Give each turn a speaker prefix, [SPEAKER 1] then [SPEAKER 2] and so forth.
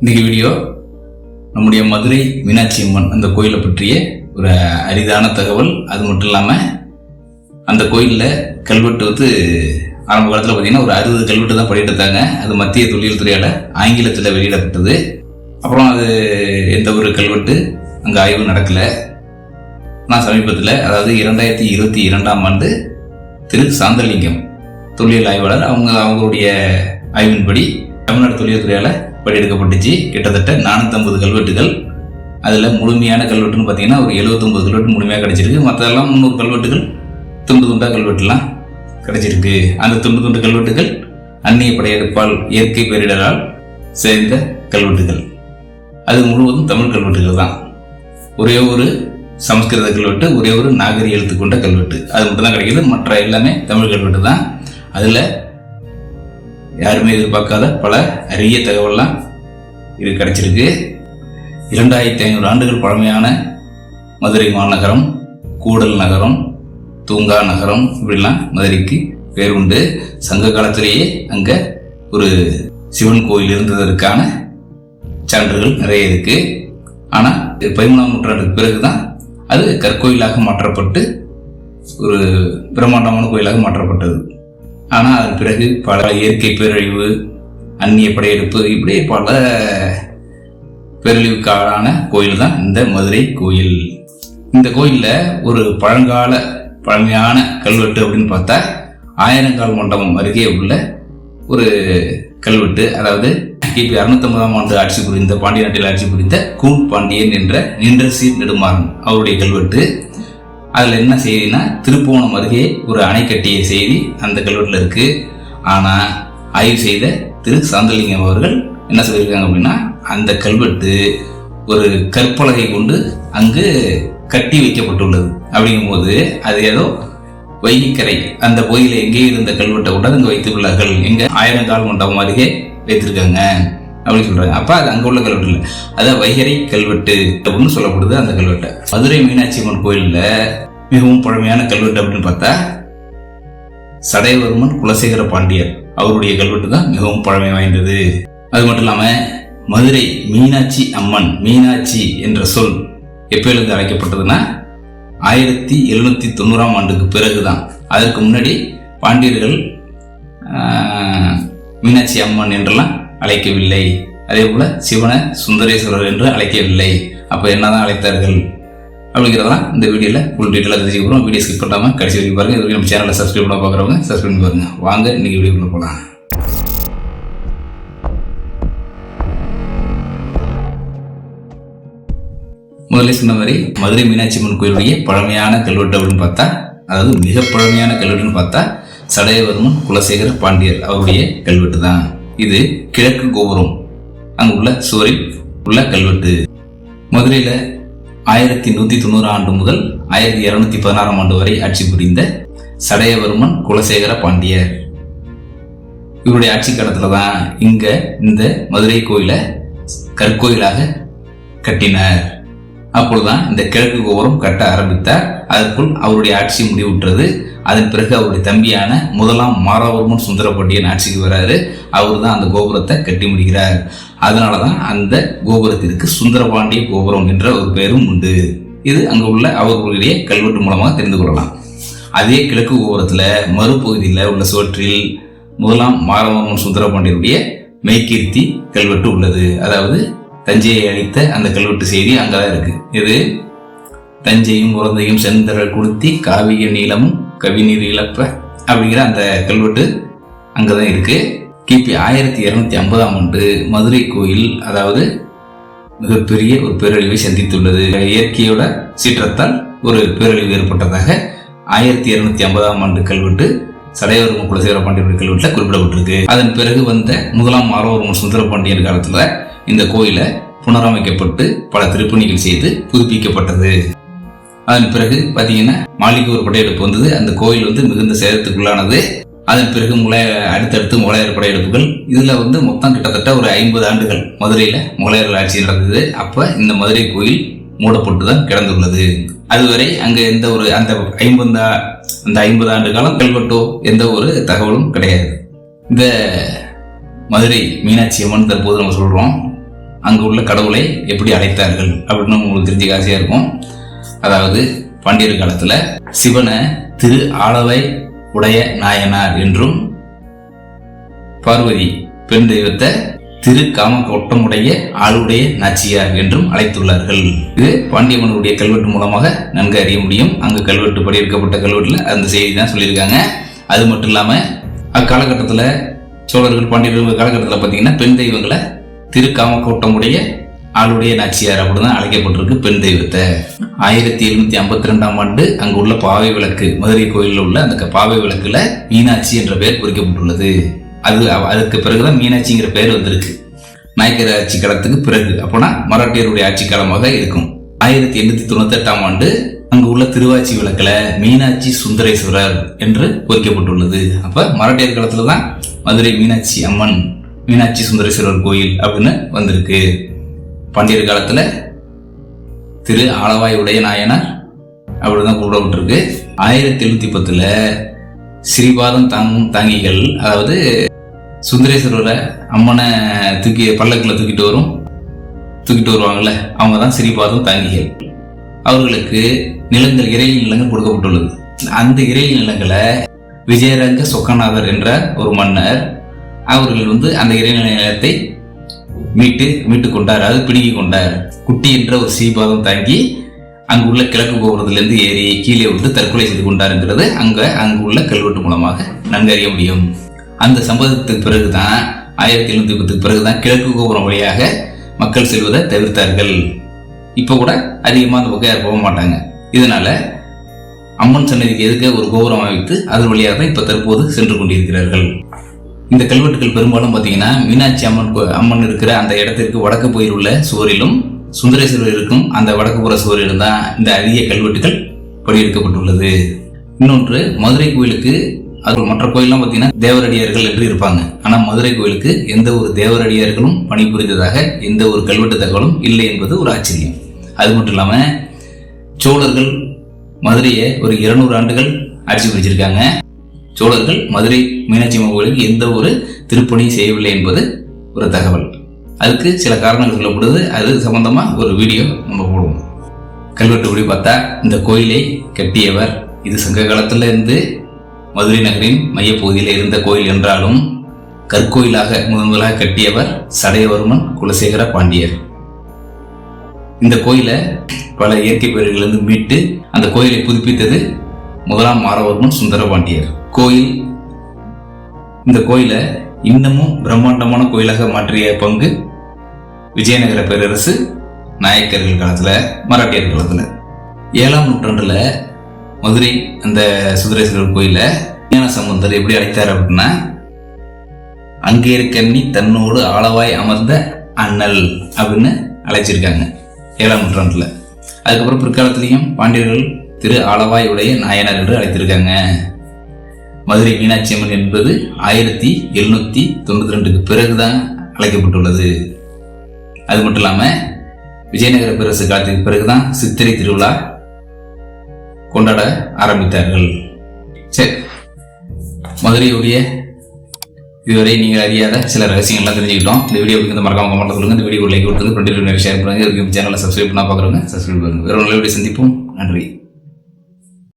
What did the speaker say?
[SPEAKER 1] இன்னைக்கு வீடியோ நம்முடைய மதுரை மீனாட்சி அம்மன் அந்த கோயிலை பற்றிய ஒரு அரிதான தகவல். அது மட்டும் இல்லாமல் அந்த கோயிலில் கல்வெட்டு வந்து ஆரம்ப காலத்தில் பார்த்தீங்கன்னா ஒரு அறுபது கல்வெட்டு தான் படிட்டு அது மத்திய தொழில் துறையால் ஆங்கிலத்தில் வெளியிடப்பட்டது. அப்புறம் அது எந்த ஒரு கல்வெட்டு? அங்கே ஆய்வு நடக்கலை. நான் சமீபத்தில் அதாவது இரண்டாயிரத்தி இருபத்தி இரண்டாம் ஆண்டு திரு சாந்தலிங்கம் தொழில் ஆய்வாளர். அவங்க அவங்களுடைய ஆய்வின்படி தமிழ்நாடு தொழில்துறையால் துறையால் படியெடுக்கப்பட்டுச்சு கிட்டத்தட்ட நானூற்றம்பது கல்வெட்டுகள். அதில் முழுமையான கல்வெட்டுன்னு பார்த்தீங்கன்னா ஒரு எழுபத்தொம்பது கல்வெட்டு முழுமையாக கிடச்சிருக்கு. மற்றெல்லாம் முந்நூறு கல்வெட்டுகள் துண்டு துண்டாக கல்வெட்டுலாம் கிடைச்சிருக்கு. அந்த துண்டு துண்டு கல்வெட்டுகள் அந்நிய படையெடுப்பால் இயற்கை பேரிடரால் சேர்ந்த கல்வெட்டுகள். அது முழுவதும் தமிழ் கல்வெட்டுகள் தான். ஒரே ஒரு சமஸ்கிருத கல்வெட்டு ஒரே ஒரு நாகரிக எழுத்து கொண்ட கல்வெட்டு. அது மட்டும் தான் கிடைக்கிது. மற்ற எல்லாமே தமிழ் கல்வெட்டு தான். அதில் யாருமே எதிர்பார்க்காத பல அரிய தகவல்லாம் இது கிடைச்சிருக்கு. இரண்டாயிரத்தி ஐநூறு ஆண்டுகள் பழமையான மதுரை மாநகரம் கூடல் நகரம் தூங்கா நகரம் இப்படிலாம் மதுரைக்கு பேர் உண்டு. சங்க காலத்திலேயே அங்கே ஒரு சிவன் கோயில் இருந்ததற்கான சான்றுகள் நிறைய இருக்குது ஆனால் பதிமூணாம் நூற்றாண்டுக்கு பிறகுதான் அது கற்கோயிலாக மாற்றப்பட்டு ஒரு பிரம்மாண்டமான கோயிலாக மாற்றப்பட்டது. ஆனால் அது பிறகு பல இயற்கை பேரழிவு அந்நிய படையெடுப்பு இப்படி பல பேரழிவுக்காலான கோயில் தான் இந்த மதுரை கோயில். இந்த கோயிலில் ஒரு பழங்கால பழமையான கல்வெட்டு அப்படின்னு பார்த்தா ஆயிரங்கால் மண்டபம் அருகே உள்ள ஒரு கல்வெட்டு அதாவது கிபி அறுநூத்தொன்பதாம் ஆண்டு ஆட்சி புரிந்த பாண்டிய நாட்டில் ஆட்சி புரிந்த கூன் பாண்டியன் என்ற நின்ற சீர் நெடுமாறன் அவருடைய கல்வெட்டு. அதில் என்ன செய்தினா திருப்போணம் அருகே ஒரு அணை கட்டிய செய்தி அந்த கல்வெட்டில் இருக்குது ஆனால் ஆய்வு செய்த திரு. சாந்தலிங்கம் அவர்கள் என்ன சொல்லியிருக்காங்க அப்படின்னா அந்த கல்வெட்டு ஒரு கற்பலகை கொண்டு அங்கு கட்டி வைக்கப்பட்டுள்ளது. அப்படிங்கும்போது அது ஏதோ வைகைக்கரை அந்த கோயிலில் எங்கே இருந்த கல்வெட்டை கூட அங்கே வைத்துள்ளார்கள். எங்க ஆயிரங்கால் மண்டபம் அருகே வைத்திருக்காங்க. அப்படின்னு சொல்றாங்க. அப்ப அது அங்க உள்ள கல்வெட்டு இல்லை. அதான் வைகரை கல்வெட்டு அப்படின்னு சொல்லப்படுது அந்த கல்வெட்டை. மதுரை மீனாட்சி அம்மன் கோயில்ல மிகவும் பழமையான கல்வெட்டு அப்படின்னு பார்த்தா சடையவர்மன் குலசேகர பாண்டியர் அவருடைய கல்வெட்டு தான் மிகவும் பழமை வாய்ந்தது. அது மட்டும் இல்லாம மதுரை மீனாட்சி அம்மன் மீனாட்சி என்ற சொல் எப்பயிலிருந்து அழைக்கப்பட்டதுன்னா ஆயிரத்தி எழுநூத்தி தொண்ணூறாம் ஆண்டுக்கு பிறகுதான். அதற்கு முன்னாடி பாண்டியர்கள் மீனாட்சி அம்மன் என்றெல்லாம் அழைக்கவில்லை. அதே போல சிவனை சுந்தரேஸ்வரர் என்று அழைக்கவில்லை. அப்ப என்னதான் அழைத்தார்கள்? அப்படிங்கிறதெல்லாம் இந்த வீடியோல ஃபுல் டீட்டெயிலாக தெரிஞ்சு போகிறோம் வீடியோ ஸ்கிப் பண்ணாமல் கடைசி வரைக்கும் பாருங்க. இதுவரைக்கும் நம்ம சேனலில் சப்ஸ்கிரைப் பண்ண பார்க்குறவங்க சப்ஸ்கிரைப் பண்ணி பாருங்க. வாங்க இன்னைக்கு வீடியோக்குள்ள போகலாம் முதல்ல சொன்ன மாதிரி மதுரை மீனாட்சி அம்மன் கோயிலுடைய பழமையான கல்வெட்டு அப்படின்னு பார்த்தா அதாவது மிக பழமையான கல்வெட்டுன்னு பார்த்தா சடையவர்மன் குலசேகர பாண்டியர் அவருடைய கல்வெட்டு தான் இது கிழக்கு கோபுரம். அங்குள்ள சுவரில் உள்ள கல்வெட்டு. மதுரையில் ஆயிரத்தி நூற்றி தொண்ணூறு ஆண்டு முதல் ஆயிரத்தி இருநூத்தி பதினாறாம் ஆண்டு வரை ஆட்சி புரிந்த சடையவர்மன் குலசேகர பாண்டியர். இவருடைய ஆட்சி காலத்தில் தான் இங்கே இந்த மதுரை கோயிலை கற்கோயிலாக கட்டினார். அப்பொழுதுதான் இந்த கிழக்கு கோபுரம் கட்ட ஆரம்பித்தார். அதற்குள் அவருடைய ஆட்சி முடிவுற்றது. அதன் பிறகு அவருடைய தம்பியான முதலாம் மாராவர்மன் சுந்தரபாண்டியன் ஆட்சிக்கு வராரு. அவர் தான் அந்த கோபுரத்தை கட்டி முடிக்கிறார். அதனால தான் அந்த கோபுரத்திற்கு சுந்தரபாண்டிய கோபுரம் என்ற ஒரு பெயரும் உண்டு. இது அங்கு உள்ள அவர்களுடைய கல்வெட்டு மூலமாக தெரிந்து கொள்ளலாம். அதே கிழக்கு கோபுரத்தில் மறுபகுதியில் உள்ள சுவற்றில் முதலாம் மாரவர்மன் சுந்தரபாண்டியனுடைய மெய்கீர்த்தி கல்வெட்டு உள்ளது. அதாவது தஞ்சையை அளித்த அந்த கல்வெட்டு செய்தி அங்கதான் இருக்குது இது தஞ்சையும் உறந்தையும் செந்தரல் குளுத்தி காவிய நீளமும் கவிநீர் இழப்ப அப்படிங்கிற அந்த கல்வெட்டு அங்கே தான் இருக்குது கிபி ஆயிரத்தி இரநூத்தி ஐம்பதாம் ஆண்டு மதுரை கோயில் அதாவது மிகப்பெரிய ஒரு பேரழிவை சந்தித்துள்ளது. இயற்கையோட சீற்றத்தால் ஒரு பேரழிவு ஏற்பட்டதாக ஆயிரத்தி இரநூத்தி ஐம்பதாம் ஆண்டு கல்வெட்டு சடையவர்மன் குலசேகர பாண்டியனுடைய கல்வெட்டில் குறிப்பிடப்பட்டிருக்கு. அதன் பிறகு வந்த முதலாம் மாரவர்மன் சுந்தர பாண்டியன் காலத்தில் இந்த கோயிலை புனரமைக்கப்பட்டு பல திருப்பணிகள் செய்து புதுப்பிக்கப்பட்டது. அதன் பிறகு பார்த்தீங்கன்னா மாளிகை ஒரு படையெடுப்பு வந்தது. அந்த கோயில் வந்து மிகுந்த சேதத்துக்குள்ளானது. அதன் பிறகு முளைய அடுத்தடுத்து முகலாயர் படையெடுப்புகள் இதில் வந்து மொத்தம் கிட்டத்தட்ட ஒரு ஐம்பது ஆண்டுகள் மதுரையில் முகலாயர்கள் ஆட்சி நடந்தது. அப்போ இந்த மதுரை கோயில் மூடப்பட்டு தான் கிடந்துள்ளது. அதுவரை அங்கே எந்த ஒரு அந்த ஐம்பது அந்த ஐம்பது ஆண்டு காலம் கல்வெட்டோ எந்த ஒரு தகவலும் கிடையாது. இந்த மதுரை மீனாட்சி அம்மன் தற்போது நம்ம சொல்கிறோம் அங்கே உள்ள கடவுளை எப்படி அழைத்தார்கள் அப்படின்னு உங்களுக்கு தெரிஞ்சுக்க ஆசையாக இருக்கும். அதாவது பாண்டியர் காலத்துல சிவனை திரு ஆளவை உடைய நாயனார் என்றும் பார்வதி பெண் தெய்வத்தை திரு காமக்கோட்டமுடைய ஆளுடைய நாச்சியார் என்றும் அழைத்துள்ளார்கள். இது பாண்டியம்மனுடைய கல்வெட்டு மூலமாக நன்கு அறிய முடியும். அங்கு கல்வெட்டு படியிருக்கப்பட்ட கல்வெட்டுல அந்த செய்தி தான் சொல்லியிருக்காங்க. அது மட்டும் இல்லாம அக்காலகட்டத்தில் சோழர்கள் பாண்டியர்கள் காலகட்டத்தில் பார்த்தீங்கன்னா பெண் தெய்வங்களை திரு காமக்கோட்டமுடைய ஆளுடைய நாச்சியார் அப்படிதான் அழைக்கப்பட்டிருக்கு பெண் தெய்வத்தை. ஆயிரத்தி எழுநூத்தி ஐம்பத்தி ரெண்டாம் ஆண்டு அங்கு உள்ள பாவை விளக்கு மதுரை கோயிலில் உள்ள அந்த பாவை விளக்குல மீனாட்சி என்ற பெயர் குறிக்கப்பட்டுள்ளது. அது அதுக்கு பிறகுதான் மீனாட்சிங்கிற பெயர் வந்திருக்கு. நாயக்கர் ஆட்சி காலத்துக்கு பிறகு. அப்போனா மராட்டியருடைய ஆட்சி காலமாக இருக்கும். ஆயிரத்தி எண்ணூத்தி தொண்ணூத்தி எட்டாம் ஆண்டு அங்கு உள்ள திருவாச்சி விளக்குல மீனாட்சி சுந்தரேஸ்வரர் என்று குறிக்கப்பட்டுள்ளது அப்ப மராட்டியர் காலத்துல தான் மதுரை மீனாட்சி அம்மன் மீனாட்சி சுந்தரேஸ்வரர் கோயில் அப்படின்னு வந்திருக்கு. பாண்டியர் காலத்தில் திரு ஆளவாய் உடைய நாயனார் அப்படிதான் கூப்பிடப்பட்டிருக்கு. ஆயிரத்தி எழுநூத்தி பத்துல ஸ்ரீபாதம் தாங்கும் தாங்கிகள் அதாவது சுந்தரேஸ்வரரை அம்மனை தூக்கி பல்லக்கில் தூக்கிட்டு வரும். தூக்கிட்டு வருவாங்கல்ல அவங்க தான் ஸ்ரீபாதம் தாங்கிகள். அவர்களுக்கு நிலங்கள் இறையில் நிலங்கள் கொடுக்கப்பட்டுள்ளது. அந்த இறையில் நிலங்களை விஜயரங்க சொக்கநாதர் என்ற ஒரு மன்னர் அவர்கள் வந்து அந்த இறைநிலை நிலத்தை மீட்டு மீட்டு கொண்டார். அது பிடுங்கி கொண்டார். குட்டி என்ற ஒரு சீபாதம் தாங்கி அங்குள்ள கிழக்கு கோபுரத்திலிருந்து ஏறி கீழே விட்டு தற்கொலை செய்து கொண்டாருங்கிறது அங்க அங்கு உள்ள கல்வெட்டு மூலமாக நன்கு அறிய முடியும். அந்த சம்பவத்துக்கு பிறகுதான் ஆயிரத்தி எழுநூத்தி பத்துக்கு பிறகுதான் கிழக்கு கோபுரம் வழியாக மக்கள் செல்வதை தவிர்த்தார்கள். இப்போ கூட அதிகமாக அந்த பக்கம் போக மாட்டாங்க. இதனால அம்மன் சன்னதிக்கு எதுக்க ஒரு கோபுரம் அமைத்து அதன் வழியாக தான் இப்போ தற்போது சென்று கொண்டிருக்கிறார்கள். இந்த கல்வெட்டுகள் பெரும்பாலும் பார்த்தீங்கன்னா மீனாட்சி அம்மன் கோ- அம்மன் இருக்கிற அந்த இடத்திற்கு வடக்கு போயில் உள்ள சுவரிலும் சுந்தரேஸ்வரர் இருக்கும் அந்த வடக்கு புற சுவரிலும் தான் இந்த அரிய கல்வெட்டுகள் படியெடுக்கப்பட்டுள்ளது இன்னொன்று மதுரை கோயிலுக்கு அது மற்ற கோயில்லாம் பார்த்தீங்கன்னா தேவரடியார்கள் என்று இருப்பாங்க. ஆனால் மதுரை கோயிலுக்கு எந்த ஒரு தேவரடியார்களும் பணிபுரிந்ததாக எந்த ஒரு கல்வெட்டு தகவலும் இல்லை என்பது ஒரு ஆச்சரியம். அது மட்டும் இல்லாமல் சோழர்கள் மதுரையை ஒரு இருநூறு ஆண்டுகள் ஆட்சி புரிஞ்சிருக்காங்க சோழர்கள் மதுரை மீனாட்சி அம்மன் கோயிலுக்கு எந்த ஒரு திருப்பணியும் செய்யவில்லை என்பது ஒரு தகவல். அதுக்கு சில காரணங்கள் சொல்லப்படுது. அது சம்பந்தமாக ஒரு வீடியோ நம்ம போடுவோம். கல்வெட்டுப்படி பார்த்தா இந்த கோயிலை கட்டியவர் இது சங்க காலத்துல இருந்து மதுரை நகரின் மையப்பகுதியில் இருந்த கோயில் என்றாலும் கற்கோயிலாக முதன் முதலாக கட்டியவர் சடையவர்மன் குலசேகர பாண்டியர். இந்த கோயிலை பல இயற்கை பேர்களிலிருந்து மீட்டு அந்த கோயிலை புதுப்பித்தது முதலாம் மாரவர்மன் சுந்தரபாண்டியர். கோயில் இந்த கோயிலை இன்னமும் பிரம்மாண்டமான கோயிலாக மாற்றிய பங்கு விஜயநகர பேரரசு நாயக்கர்கள் காலத்தில் மராட்டியர் காலத்தில். ஏழாம் நூற்றாண்டில் மதுரை அந்த சுந்தரேஸ்வரர் கோயில ஞான சம்பந்தர் எப்படி அழைத்தார் அப்படின்னா அங்கே இருக்கண்ணி தன்னோடு ஆளவாய் அமர்ந்த அண்ணல் அப்படின்னு அழைச்சிருக்காங்க ஏழாம் நூற்றாண்டில். அதுக்கப்புறம் பிற்காலத்திலையும் பாண்டியர்கள் திரு ஆளவாய் உடைய நாயனார் என்று அழைத்திருக்காங்க. மதுரை மீனாட்சி அம்மன் என்பது ஆயிரத்தி எழுநூத்தி தொண்ணூத்தி ரெண்டுக்கு பிறகுதான் அழைக்கப்பட்டுள்ளது. அது மட்டும் இல்லாம விஜயநகர பேரரசு காலத்துக்கு பிறகுதான் சித்திரை திருவிழா கொண்டாட ஆரம்பித்தார்கள். சரி மதுரையுடைய இதுவரை நீங்கள் அறியாத சில ரகசியங்கள்லாம் தெரிஞ்சுக்கிட்டோம். இந்த வீடியோ இந்த மறக்காம கமெண்ட் சொல்லுங்க. இந்த வீடியோ லைக் கொடுத்துங்க ஃப்ரெண்டு நிறைய ஷேர் பண்ணுங்க. இதுக்கு சேனலை சப்ஸ்கிரைப் பண்ணால் பார்க்குறவங்க சப்ஸ்கிரைப் பண்ணுங்க. வேறு நல்ல வீடியோ சந்திப்போம். நன்றி.